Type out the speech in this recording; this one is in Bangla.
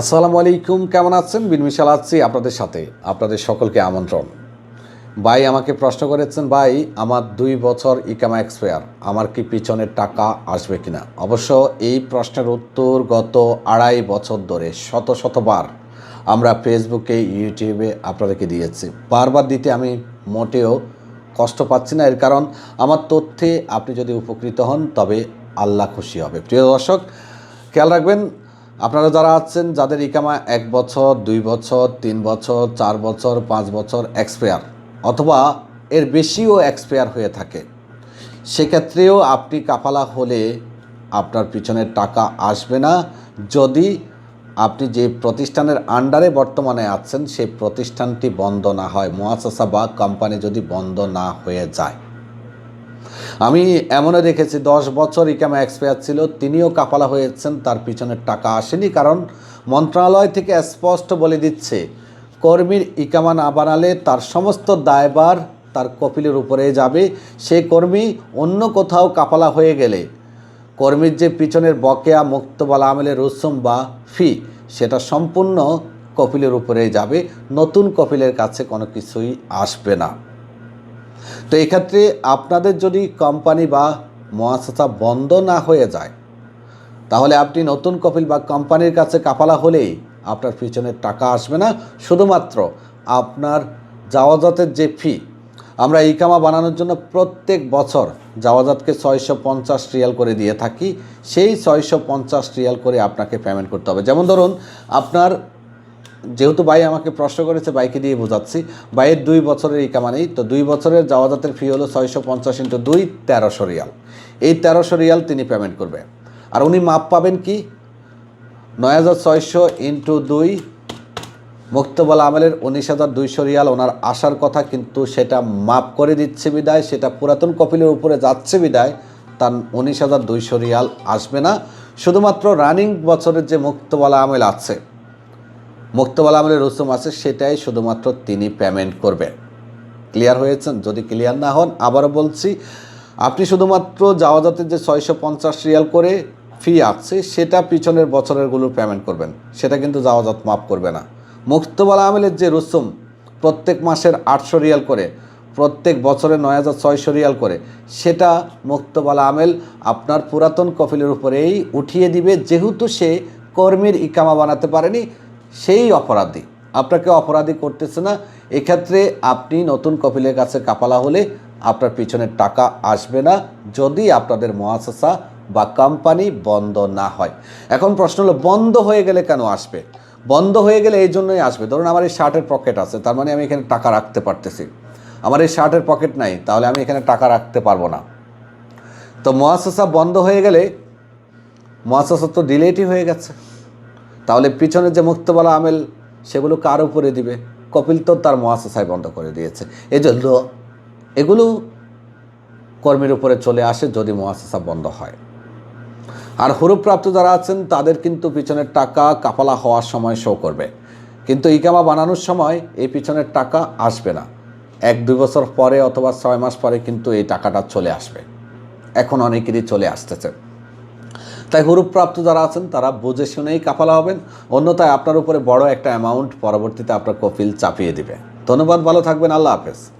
আসসালামু আলাইকুম, কেমন আছেন? বিনমিশাল আছি আপনাদের সাথে। আপনাদের সকলকে আমন্ত্রণ। ভাই আমাকে প্রশ্ন করেছেন, ভাই, আমার দুই বছর ইকামা এক্সপায়ার, আমার কি পিছনের টাকা আসবে কিনা? অবশ্য এই প্রশ্নের উত্তর গত আড়াই বছর ধরে শত শতবার আমরা ফেসবুকে, ইউটিউবে আপনাদেরকে দিয়েছি। বারবার দিতে আমি মোটেও কষ্ট পাচ্ছি না। এর কারণ, আমার তথ্যে আপনি যদি উপকৃত হন, তবে আল্লাহ খুশি হবে। প্রিয় দর্শক, খেয়াল রাখবেন আপনারা যারা আছেন, যাদের ইকামা এক বছর, দুই বছর, তিন বছর, চার বছর, পাঁচ বছর এক্সপায়ার অথবা এর বেশিও এক্সপায়ার হয়ে থাকে, সেক্ষেত্রেও আপনি কাফালা হলে আপনার পিছনের টাকা আসবে না। যদি আপনি যে প্রতিষ্ঠানের আন্ডারে বর্তমানে আছেন সেই প্রতিষ্ঠানটি বন্ধ না হয়। মোয়াসাসা বা কোম্পানি যদি বন্ধ না হয়ে যায়। আমি এমনও দেখেছি, দশ বছর ইকামা এক্সপায়ার ছিল, তিনিও কাপালা হয়েছেন তার পিছনের টাকা আসেনি, কারণ মন্ত্রণালয় থেকে স্পষ্ট বলে দিচ্ছে, কর্মীর ইকামা না বানালে তার সমস্ত দায়বার তার কপিলের উপরে যাবে, সে কর্মী অন্য কোথাও কাপালা হয়ে গেলে। কর্মীর যে পিছনের বকেয়া মুক্তবালা আমেলের রসুম বা ফি, সেটা সম্পূর্ণ কপিলের উপরে যাবে, নতুন কপিলের কাছে কোনো কিছুই আসবে না। তো এক্ষেত্রে আপনাদের যদি কোম্পানি বা মহাশাসা বন্ধ না হয়ে যায়, তাহলে আপনি নতুন কপিল বা কোম্পানির কাছে কাপালা হলেই আপনার পিছনের টাকা আসবে না। শুধুমাত্র আপনার জাওয়াজাতের যে ফি, আমরা ইকামা বানানোর জন্য প্রত্যেক বছর জাওয়াজাতকে ছয়শো পঞ্চাশ রিয়াল করে দিয়ে থাকি। সেই ছয়শো পঞ্চাশ রিয়াল করে আপনাকে পেমেন্ট করতে হবে। যেমন ধরুন, আপনার যেহেতু ভাই আমাকে প্রশ্ন করেছে বাইকে দিয়ে বোঝাচ্ছি। বাইয়ের দুই বছরের ইকামা নেই তো দুই বছরের জাওয়াজাতের ফি হলো ছয়শো পঞ্চাশ ইন্টু দুই, তেরোশো রিয়াল। এই তেরোশো রিয়াল তিনি পেমেন্ট করবে আর উনি মাপ পাবেন কি? নয় হাজার ছয়শো ইন্টু দুই, মুক্তবল আমলের উনিশ হাজার দুইশো রিয়াল। ওনার আসার কথা কিন্তু সেটা মাপ করে দিচ্ছে বিদায়, সেটা পুরাতন কপিলের উপরে যাচ্ছে বিদায়, তার উনিশ হাজার দুইশো রিয়াল আসবে না। শুধুমাত্র রানিং বছরের যে মুক্তবলা আমেল আছে মুক্তবালা আমলের রসুম আছে, সেটাই শুধুমাত্র তিনি পেমেন্ট করবেন। ক্লিয়ার হয়েছেন? যদি ক্লিয়ার না হন, আবারও বলছি, আপনি শুধুমাত্র জাওয়াজাতের যে ছয়শো পঞ্চাশ রিয়াল করে ফি আছে, সেটা পিছনের বছরেরগুলো পেমেন্ট করবেন। সেটা কিন্তু জাওয়াজাত মাফ করবে না। মুক্তবালা আমেলের যে রসুম, প্রত্যেক মাসের আটশো রিয়াল করে, প্রত্যেক বছরে নয় হাজার ছয়শো রিয়াল করে, সেটা মুক্তবালা আমেল আপনার পুরাতন কফিলের উপরেই উঠিয়ে দিবে, যেহেতু সে কর্মীর ইকামা বানাতে পারেনি সেই অপরাধী। আপনাকে অপরাধী করতেছে না। এক্ষেত্রে আপনি নতুন কপিলের কাছে কাপালা হলে আপনার পিছনের টাকা আসবে না, যদি আপনাদের মহাশাসা বা কোম্পানি বন্ধ না হয়। এখন প্রশ্ন হলো, বন্ধ হয়ে গেলে কেন আসবে? বন্ধ হয়ে গেলে এই জন্যই আসবে। ধরুন আমার এই শার্টের পকেট আছে, তার মানে আমি এখানে টাকা রাখতে পারতেছি। আমার এই শার্টের পকেট নাই, তাহলে আমি এখানে টাকা রাখতে পারব না। তো মহাশাসা বন্ধ হয়ে গেলে মহাশাসা তো ডিলেটই হয়ে গেছে। তাহলে পিছনে যে মুক্তবালা আমেল, সেগুলো কার উপরে দিবে? কপিল তো তার মহাশাসায় বন্ধ করে দিয়েছে। এই জন্য এগুলো কর্মীর উপরে চলে আসে যদি মহাশাসা বন্ধ হয়। আর হরুপ্রাপ্ত যারা আছেন, তাদের কিন্তু পিছনের টাকা কাপালা হওয়ার সময় শো করবে। কিন্তু ইকামা বানানোর সময় এই পিছনের টাকা আসবে না। এক, দুই বছর পরে অথবা ছয় মাস পরে কিন্তু এই টাকাটা চলে আসবে। এখন অনেকেরই চলে আসতেছে। তাই হুরুপ্রাপ্ত যারা আছেন, তারা বুঝে শুনেই কাফালা হবেন। অন্যথায় আপনার উপরে বড় একটা অ্যামাউন্ট পরবর্তীতে আপনার কফিল চাপিয়ে দিবে। ধন্যবাদ, ভালো থাকবেন, আল্লাহ হাফেজ।